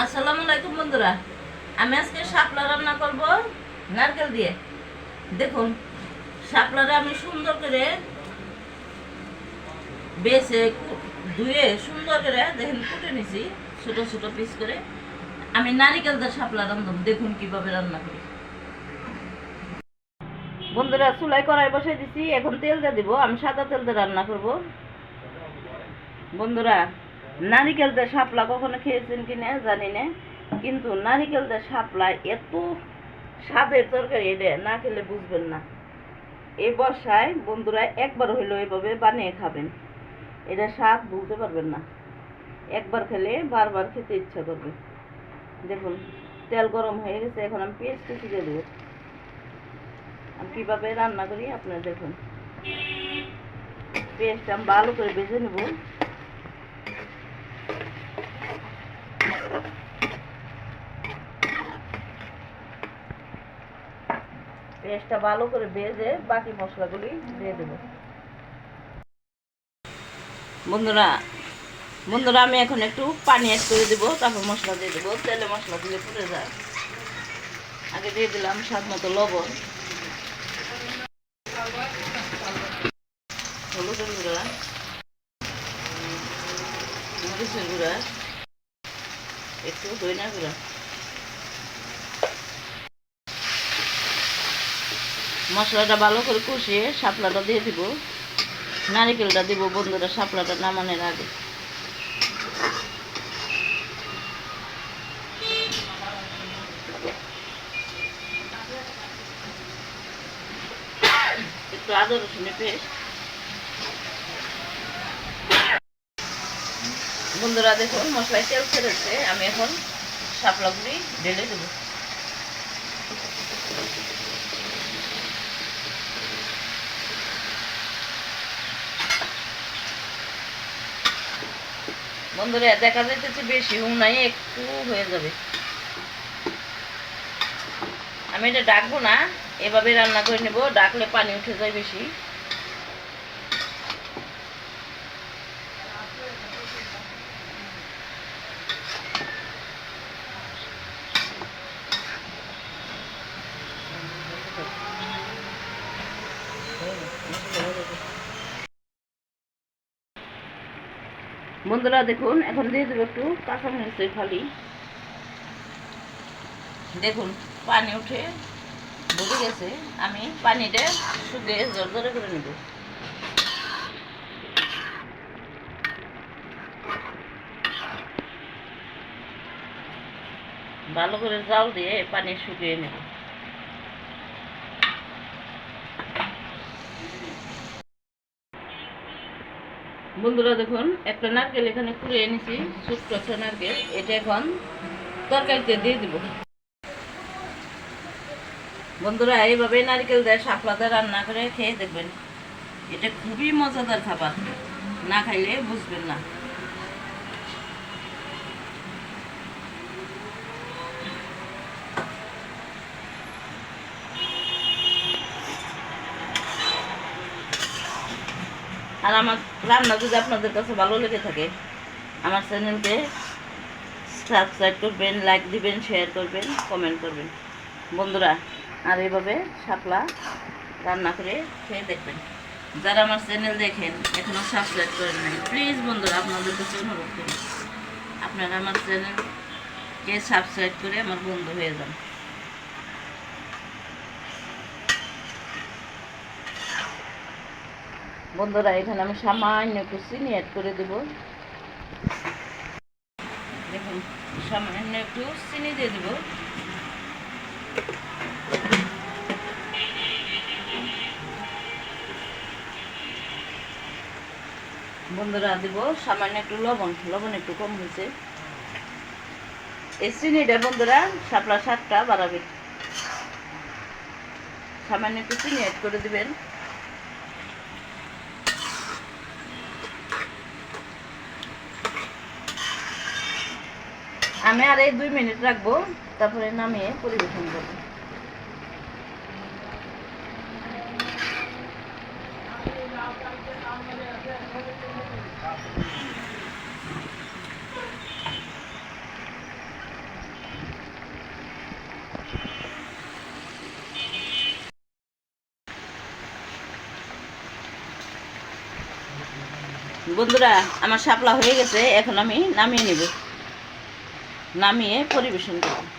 আসসালামু আলাইকুম বন্ধুরা। আমি আজকে শাপলা রান্না করব নারকেল দিয়ে। দেখুন, শাপলাটা আমি সুন্দর করে বেছে, ধুয়ে সুন্দর করে, দেখুন, কুটে নিছি, ছোট ছোট পিস করে। আমি নারিকেল দিয়ে শাপলা রান্ধব, দেখুন কীভাবে রান্না করি। বন্ধুরা চুলাই কড়াই বসাই দিছি, এখন তেল দিয়ে দিব, আমি সাদা তেল দিয়ে রান্না করব। বন্ধুরা নারিকেল দিয়ে শাপলা কখনো খেয়েছেন কি না, জানি না। কিন্তু নারিকেল দিয়ে শাপলা এত স্বাদের তরকারি এটা, না খেলে বুঝবেন না। এই বর্ষায় বন্ধুরা একবার হইলেও এভাবে বানিয়ে খাবেন। এটা স্বাদ বুঝতে পারবেন না। একবার খেলে বারবার খেতে ইচ্ছা করবে। দেখুন, তেল গরম হয়ে গেছে, এখন আমি পেঁয়াজ দিয়ে দেবো। আমি কীভাবে রান্না করি আপনারা দেখুন। পেঁয়াজটা আমি ভালো করে ভেজে নেব। পেঁয়াজটা ভালো করে ভেজে বাকি মশলাগুলি দিয়ে দেব। বন্ধুরা বন্ধুরা, আমি এখন একটু পানি অ্যাড করে দেবো, তারপর মশলা দিয়ে দেবো। তেলে মশলা দিলে পুড়ে যায়। আগে দিয়ে দিলাম স্বাদ মতো লবণ। হলুদের গুঁড়া। মরিচের গুঁড়া। একটু দইনা গুঁড়া। মশলাটা ভালো করে কষিয়ে শাপলাটা দিয়ে দিব। নারিকেলটা দিব বন্ধুরা, শাপলাটা নামানোর আগে। একটু বন্ধুরা দেখুন, মশলায় তেল ছেড়েছে, আমি এখন শাপলাগুলি ঢেলে দেবো। বন্ধুরা, দেখা যাইতেছে বেশি নাই একটু হয়ে যাবে। আমি এটা ডাকবো না, এভাবে রান্না করে নেব, ডাকলে পানি উঠে যায় বেশি। বন্ধুরা দেখুন, এখন দিয়ে দেবো একটু কাঁচামরিচের ফালি। দেখুন, পানি উঠে ঢুকে গেছে। আমি পানিটা শুকিয়ে জোর জোরে করে নেব। ভালো করে জাল দিয়ে পানি শুকিয়ে নেব। বন্ধুরা দেখুন, একটা নারকেল এখানে কুড়ে এনেছি, ছোট্ট একটা নারকেল। এটা এখন তরকারিতে দিয়ে দিব। বন্ধুরা এইভাবে নারকেল দেয় শাপলাতে রান্না করে খেয়ে দেখবেন। এটা খুবই মজাদার খাবার। না খাইলে বুঝবেন না। আর আমার রান্না যদি আপনাদের কাছে ভালো লেগে থাকে, আমার চ্যানেলকে সাবস্ক্রাইব করবেন লাইক দিবেন শেয়ার করবেন কমেন্ট করবেন। বন্ধুরা, আর এইভাবে শাপলা রান্না করে খেয়ে দেখবেন। যারা আমার চ্যানেল দেখেন এখনও সাবস্ক্রাইব করেন নাই প্লিজ বন্ধুরা, আপনাদের কাছে অনুরোধ করি, আপনারা আমার চ্যানেলকে সাবস্ক্রাইব করে আমার বন্ধু হয়ে যান। বন্ধুরা, এখানে আমি সামান্য একটু চিনি অ্যাড করে দেব। দেখুন, সামান্য একটু চিনি দিয়ে দেব। বন্ধুরা, দেব সামান্য একটু লবণ। লবণ একটু কম হয়েছে। এই চিনিটা বন্ধুরা সাপলা সাতটা বাড়াবে। সামান্য একটু চিনি অ্যাড করে দিবেন। আমি আর এই দুই মিনিট রাখব, তারপরে নামিয়ে পরিবেশন করব। বন্ধুরা, আমার শাপলা হয়ে গেছে, এখন আমি নামিয়ে নেব। নামিয়ে পরিবেশন করব।